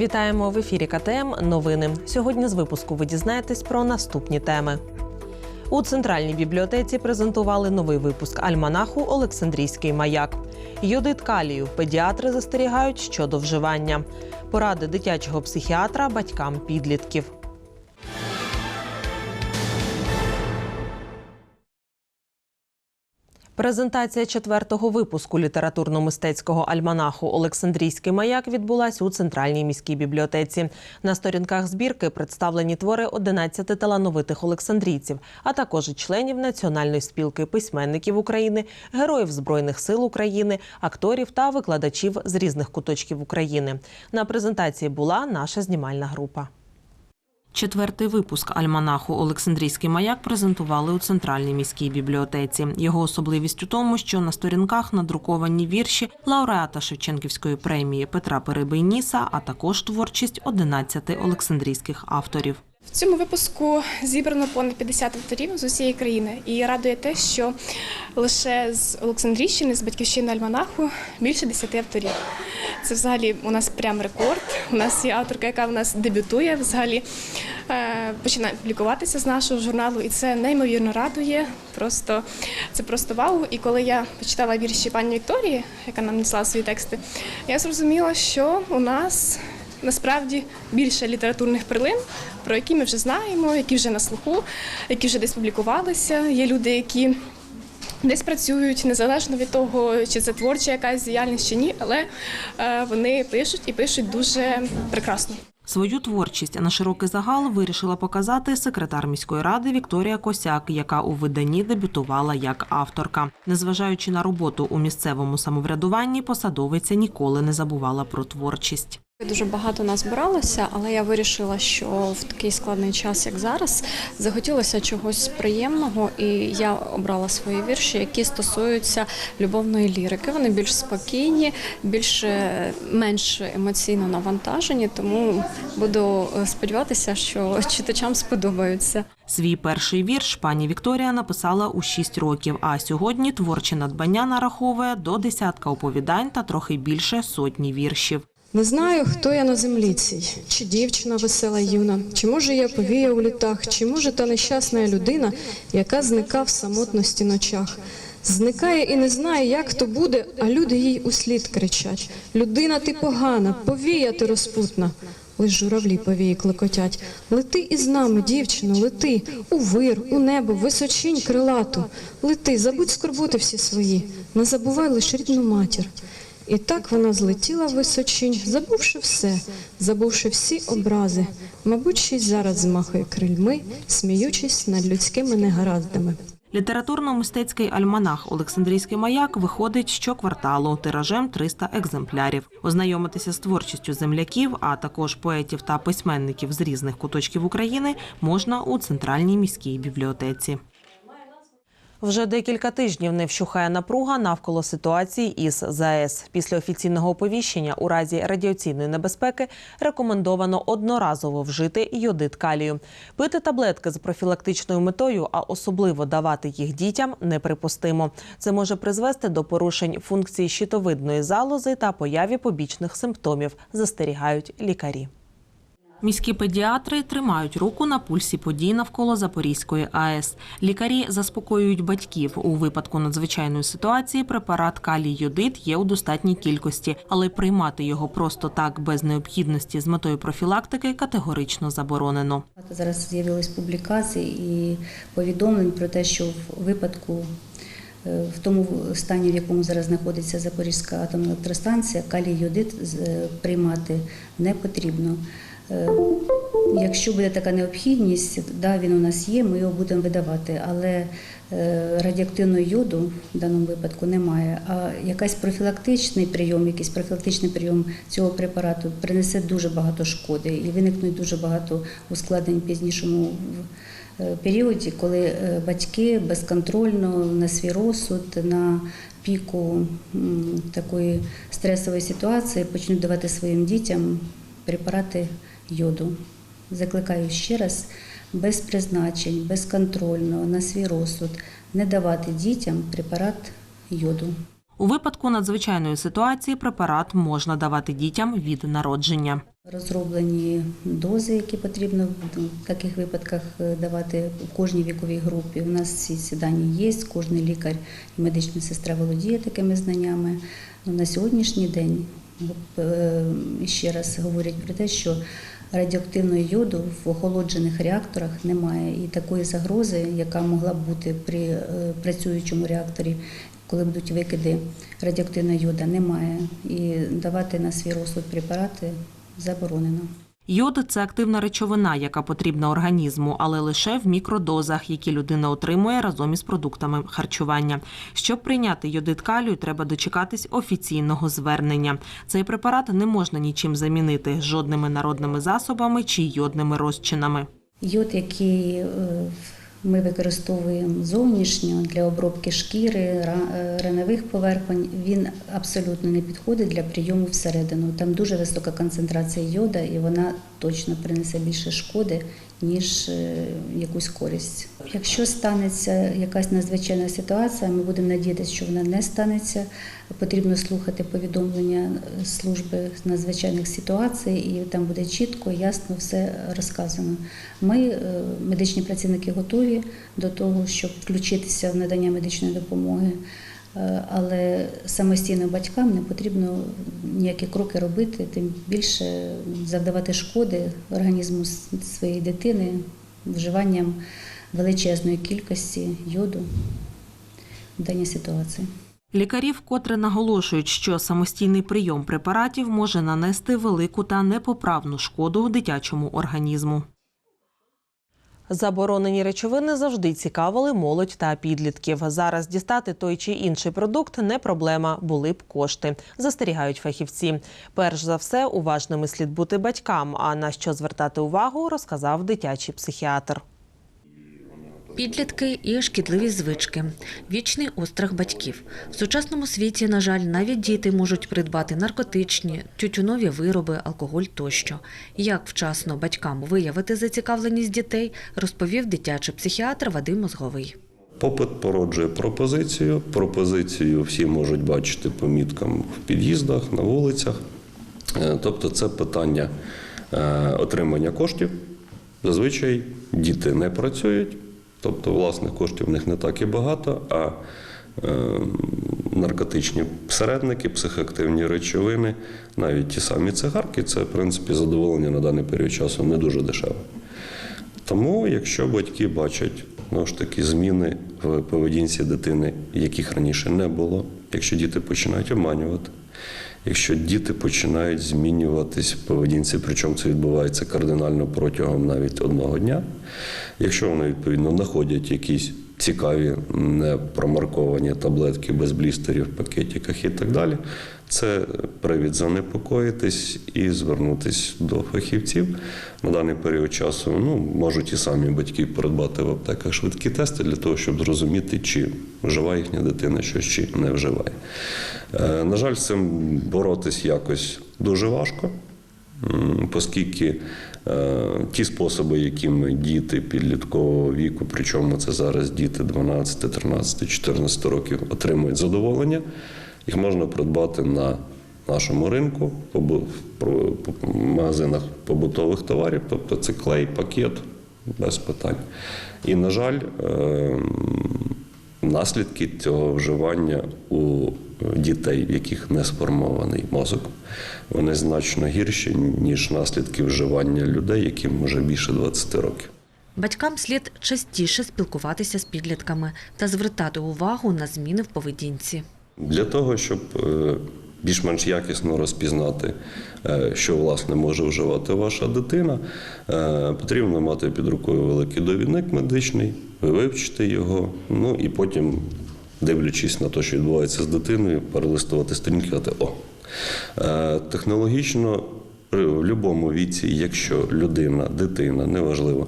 Вітаємо в ефірі КТМ. Новини. Сьогодні з випуску ви дізнаєтесь про наступні теми. У центральній бібліотеці презентували новий випуск альманаху Олександрійський маяк. Юдит калію. Педіатри застерігають щодо вживання. Поради дитячого психіатра батькам підлітків. Презентація четвертого випуску літературно-мистецького альманаху Олександрійський маяк відбулася у центральній міській бібліотеці. На сторінках збірки представлені твори 11 талановитих олександрійців, а також членів Національної спілки письменників України, героїв збройних сил України, акторів та викладачів з різних куточків України. На презентації була наша знімальна група. Четвертий випуск альманаху Олександрійський маяк презентували у центральній міській бібліотеці. Його особливість у тому, що на сторінках надруковані вірші лауреата Шевченківської премії Петра Перебийніса, а також творчість 11 олександрійських авторів. В цьому випуску зібрано понад 50 авторів з усієї країни. І радує те, що лише з Олександрійщини, з батьківщини Альманаху, більше 10 авторів. Це взагалі у нас прям рекорд. У нас є авторка, яка в нас дебютує взагалі, е, починає публікуватися з нашого журналу, і це неймовірно радує. Просто це просто вау. І коли я почитала вірші пані Вікторії, яка нам несла свої тексти, я зрозуміла, що у нас насправді більше літературних перлин, про які ми вже знаємо, які вже на слуху, які вже десь публікувалися. Є люди, які десь працюють незалежно від того, чи це творча якась діяльність чи ні, але е, вони пишуть і пишуть дуже прекрасно. Свою творчість на широкий загал вирішила показати секретар міської ради Вікторія Косяк, яка у виданні дебютувала як авторка. Незважаючи на роботу у місцевому самоврядуванні, посадовиця ніколи не забувала про творчість. Дуже багато нас збиралося, але я вирішила, що в такий складний час, як зараз, захотілося чогось приємного, і я обрала свої вірші, які стосуються любовної лірики. Вони більш спокійні, більш е, менш емоційно навантажені, тому буду е, сподіватися, що читачам сподобаються. Свій перший вірш пані Вікторія написала у 6 років. А сьогодні творче надбання нараховує до десятка оповідань та трохи більше сотні віршів. Не знаю, хто я на землі цій, чи дівчина весела юна, чи може я повія у літах, чи може та нещасна людина, яка зника в самотності ночах. Зникає і не знає, як то буде, а люди їй услід кричать: Людина, ти погана, повія ти розпутна. Лиш журавлі повії клекотять. Лети із нами, дівчино, лети, у вир, у небо, височинь крилату. Лети, забудь скорботи всі свої, не забувай лиш рідну матір. І так вона злетіла височинь, забувши все, забувши всі образи, мабуть, ще й зараз змахує крильми, сміючись над людськими негараздами. Літературно-мистецький альманах Олександрійський маяк виходить щокварталу тиражем 300 екземплярів. Ознайомитися з творчістю земляків, а також поетів та письменників з різних куточків України можна у центральній міській бібліотеці. Вже декілька тижнів не вщухає напруга навколо ситуації із ЗАЕС. Після офіційного оповіщення у разі радіаційної небезпеки рекомендовано одноразово вжити йодит калію. Пити таблетки з профілактичною метою, а особливо давати їх дітям, неприпустимо. Це може призвести до порушень функції щитовидної залози та появі побічних симптомів, застерігають лікарі. Міські педіатри тримають руку на пульсі подій навколо Запорізької АЕС. Лікарі заспокоюють батьків. У випадку надзвичайної ситуації препарат калій йодит є у достатній кількості, але приймати його просто так без необхідності з метою профілактики категорично заборонено. Зараз з'явились публікації і повідомлень про те, що в випадку е, в тому стані, в якому зараз знаходиться Запорізька атомна електростанція, калій йодит е, приймати не потрібно. Е, Якщо буде така необхідність, да, він у нас є, ми його будемо видавати, але е, радіоактивного йоду в даному випадку немає. А якийсь профілактичний прийом, якийсь профілактичний прийом цього препарату принесе дуже багато шкоди і виникнуть дуже багато ускладнень пізнішому в- е, періоді, коли батьки безконтрольно на свій розсуд, на піку такої стресової ситуації почнуть давати своїм дітям препарати йоду. Закликаю ще раз без призначень, безконтрольно, на свій розсуд не давати дітям препарат йоду. У випадку надзвичайної ситуації препарат можна давати дітям від народження. Розроблені дози, які потрібно в таких випадках е, давати в кожній віковій групі. У нас всі ці дані є, кожен лікар і медична сестра володіє такими знаннями. Ну, На сьогоднішній день ще раз говорять про те, що радіоактивного йоду в охолоджених реакторах немає і такої загрози, яка могла б бути при е, працюючому реакторі, коли будуть викиди радіоактивного йода, немає. І давати на свій розсуд препарати заборонено. Йод це активна речовина, яка потрібна організму, але лише в мікродозах, які людина отримує разом із продуктами харчування. Щоб прийняти йодит калію, треба дочекатись офіційного звернення. Цей препарат не можна нічим замінити жодними народними засобами чи йодними розчинами. Йод, який е, ми використовуємо зовнішньо для обробки шкіри, е, ранових поверхонь, він абсолютно не підходить для прийому всередину. Там дуже висока концентрація йода, і вона точно принесе більше шкоди, ніж е, якусь користь. Якщо станеться якась надзвичайна ситуація, ми будемо надіятися, що вона не станеться. Потрібно слухати повідомлення е, служби з надзвичайних ситуацій, і там буде чітко, ясно все розказано. Ми, е, медичні працівники, готові до того, щоб включитися в надання медичної допомоги. Е, Але самостійно батькам не потрібно ніякі кроки робити, тим більше завдавати шкоди організму своєї дитини вживанням величезної кількості йоду в даній ситуації. Лікарі вкотре наголошують, що самостійний прийом препаратів може нанести велику та непоправну шкоду дитячому організму. Заборонені речовини завжди цікавили молодь та підлітків. Зараз дістати той чи інший продукт не проблема, були б кошти, застерігають фахівці. Перш за все, уважними слід бути батькам. А на що звертати увагу, розказав дитячий психіатр. Підлітки і шкідливі звички, вічний острах батьків. В сучасному світі, на жаль, навіть діти можуть придбати наркотичні, тютюнові вироби, алкоголь тощо. Як вчасно батькам виявити зацікавленість дітей, розповів дитячий психіатр Вадим Мозговий. Попит породжує пропозицію. Пропозицію всі можуть бачити по міткам в під'їздах, на вулицях. Е, Тобто це питання е, отримання коштів. Зазвичай діти не працюють, тобто власних коштів в них не так і багато, а е, наркотичні середники, психоактивні речовини, навіть ті самі цигарки, це в принципі задоволення на даний період часу не дуже дешеве. Тому, якщо батьки бачать знову ж таки зміни в поведінці дитини, яких раніше не було, якщо діти починають обманювати, якщо діти починають змінюватись в поведінці, причому це відбувається кардинально протягом навіть одного дня, якщо вони відповідно знаходять якісь цікаві непромарковані таблетки без блістерів пакетиках і так далі, це привід занепокоїтись і звернутись до фахівців. На даний період часу ну, можуть і самі батьки придбати в аптеках швидкі тести для того, щоб зрозуміти, чи вживає їхня дитина щось, чи не вживає. Е, На жаль, з цим боротись якось дуже важко. Оскільки е, ті способи, якими діти підліткового віку, причому це зараз діти 12, 13, 14 років отримують задоволення, їх можна придбати на нашому ринку, по- магазинах побутових товарів, тобто це клей, пакет, без питань. І, на жаль, е, наслідки цього вживання у дітей, в яких не сформований мозок, вони значно гірші, ніж наслідки вживання людей, яким вже більше 20 років. Батькам слід частіше спілкуватися з підлітками та звертати увагу на зміни в поведінці. Для того, щоб е, більш-менш якісно розпізнати, е, що власне може вживати ваша дитина, е, потрібно мати під рукою великий довідник медичний, ви вивчите його, ну і потім, дивлячись на те, що відбувається з дитиною, перелистувати сторінки і о. Е, Технологічно в будь-якому віці, якщо людина, дитина, неважливо,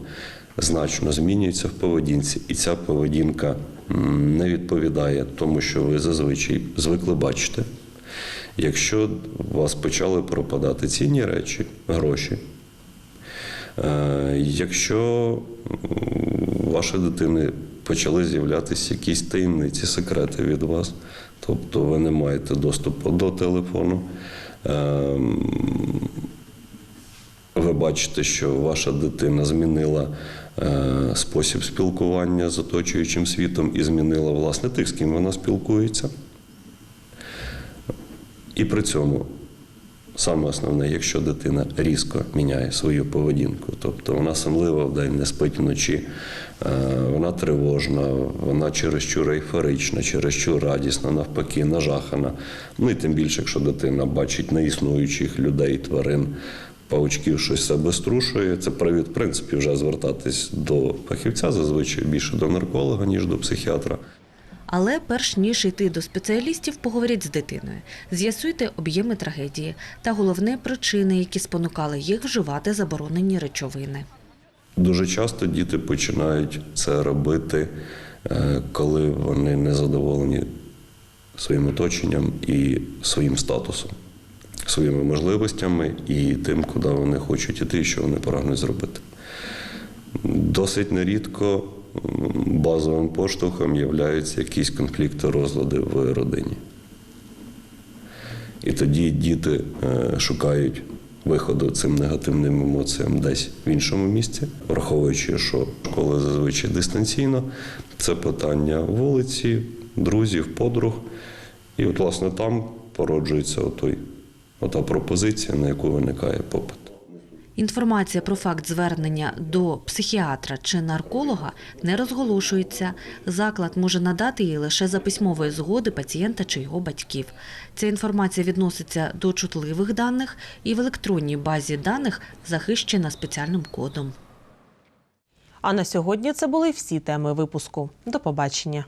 значно змінюється в поведінці, і ця поведінка не відповідає тому, що ви зазвичай звикли бачити. Якщо у вас почали пропадати цінні речі, гроші, якщо м, у вашої дитини почали з'являтися якісь таємниці, секрети від вас, тобто ви не маєте доступу до телефону, ем, ви бачите, що ваша дитина змінила е, спосіб спілкування з оточуючим світом і змінила власне тих, з ким вона спілкується. І при цьому саме основне, якщо дитина різко міняє свою поведінку, тобто вона самлива в день, не спить вночі, е, вона тривожна, вона чересчур ейфорична, чересчур радісна, навпаки, нажахана. Ну і тим більше, якщо дитина бачить неіснуючих людей, тварин, паучків щось себе струшує, це привід, в принципі, вже звертатись до фахівця, зазвичай більше до нарколога, ніж до психіатра. Але перш ніж йти до спеціалістів, поговоріть з дитиною, з'ясуйте об'єми трагедії та головне причини, які спонукали їх вживати заборонені речовини. Дуже часто діти починають це робити, е, коли вони не задоволені своїм оточенням і своїм статусом, своїми можливостями і тим, куди вони хочуть іти, що вони прагнуть зробити. Досить нерідко базовим поштовхом являються якісь конфлікти, розлади в родині. І тоді діти е, шукають виходу цим негативним емоціям десь в іншому місці, враховуючи, що школа зазвичай дистанційно, це питання вулиці, друзів, подруг. І от, власне, там породжується отой, ота пропозиція, на яку виникає попит. Інформація про факт звернення до психіатра чи нарколога не розголошується. Заклад може надати її лише за письмової згоди пацієнта чи його батьків. Ця інформація відноситься до чутливих даних і в електронній базі даних захищена спеціальним кодом. А на сьогодні це були всі теми випуску. До побачення.